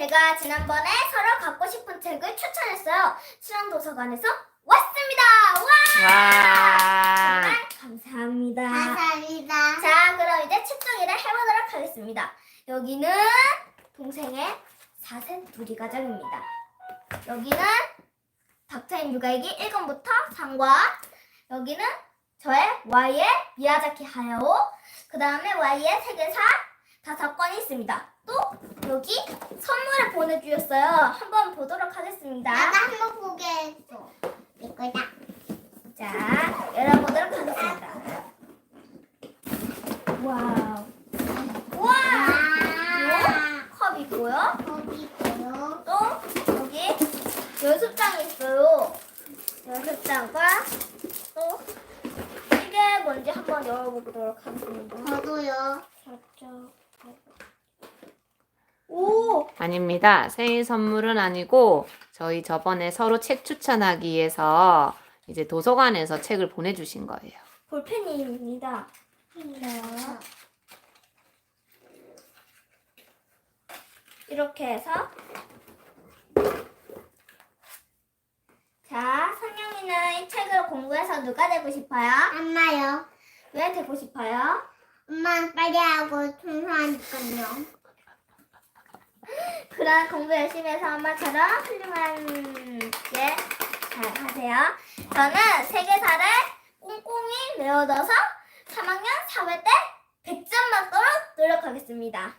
제가 지난번에 서로 갖고 싶은 책을 추천했어요. 실험도서관에서 왔습니다. 와! 와. 정말 감사합니다. 감사합니다. 자, 그럼 이제 책정리를 해보도록 하겠습니다. 여기는 동생의 사슴 둘이 가정입니다. 여기는 닥터인 육아이기 1권부터 3권. 여기는 저의 Y의 미야자키 하야오. 그 다음에 Y의 세계사 다섯 권이 있습니다. 또 여기 선물을 보내주셨어요. 한번 보도록 하겠습니다. 나도 한번 보게 했어. 이거다. 자, 열어보도록 하겠습니다. 와우. 우와! 와. 컵 있고요. 거기 있고요. 또 여기 연습장이 있어요. 연습장과 또 이게 뭔지 한번 열어보도록 하겠습니다. 저도요. 살짝. 오! 아닙니다. 생일 선물은 아니고 저희 저번에 서로 책 추천하기 위해서 이제 도서관에서 책을 보내주신 거예요. 볼펜입니다. 자, 이렇게 해서 자, 선영이는 이 책으로 공부해서 누가 되고 싶어요? 엄마요. 왜 되고 싶어요? 엄마는 빨리 하고 청소하니까요. 그런 공부 열심히 해서 엄마처럼 훌륭하게 잘 하세요. 저는 세계사를 꼼꼼히 외워둬서 3학년 4회 때 100점 맞도록 노력하겠습니다.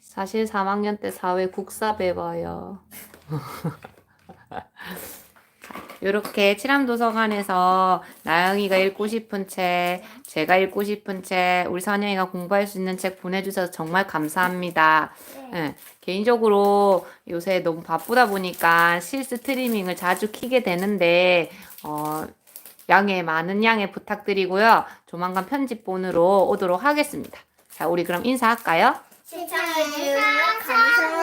사실 3학년 때 사회 국사 배워요. 이렇게 칠암도서관에서 나영이가 읽고 싶은 책, 제가 읽고 싶은 책, 우리 선영이가 공부할 수 있는 책 보내주셔서 정말 감사합니다. 네. 예, 개인적으로 요새 너무 바쁘다 보니까 실스트리밍을 자주 키게 되는데, 어, 양해, 많은 양해 부탁드리고요. 조만간 편집본으로 오도록 하겠습니다. 자, 우리 그럼 인사할까요? 시청해주셔서 감사합니다.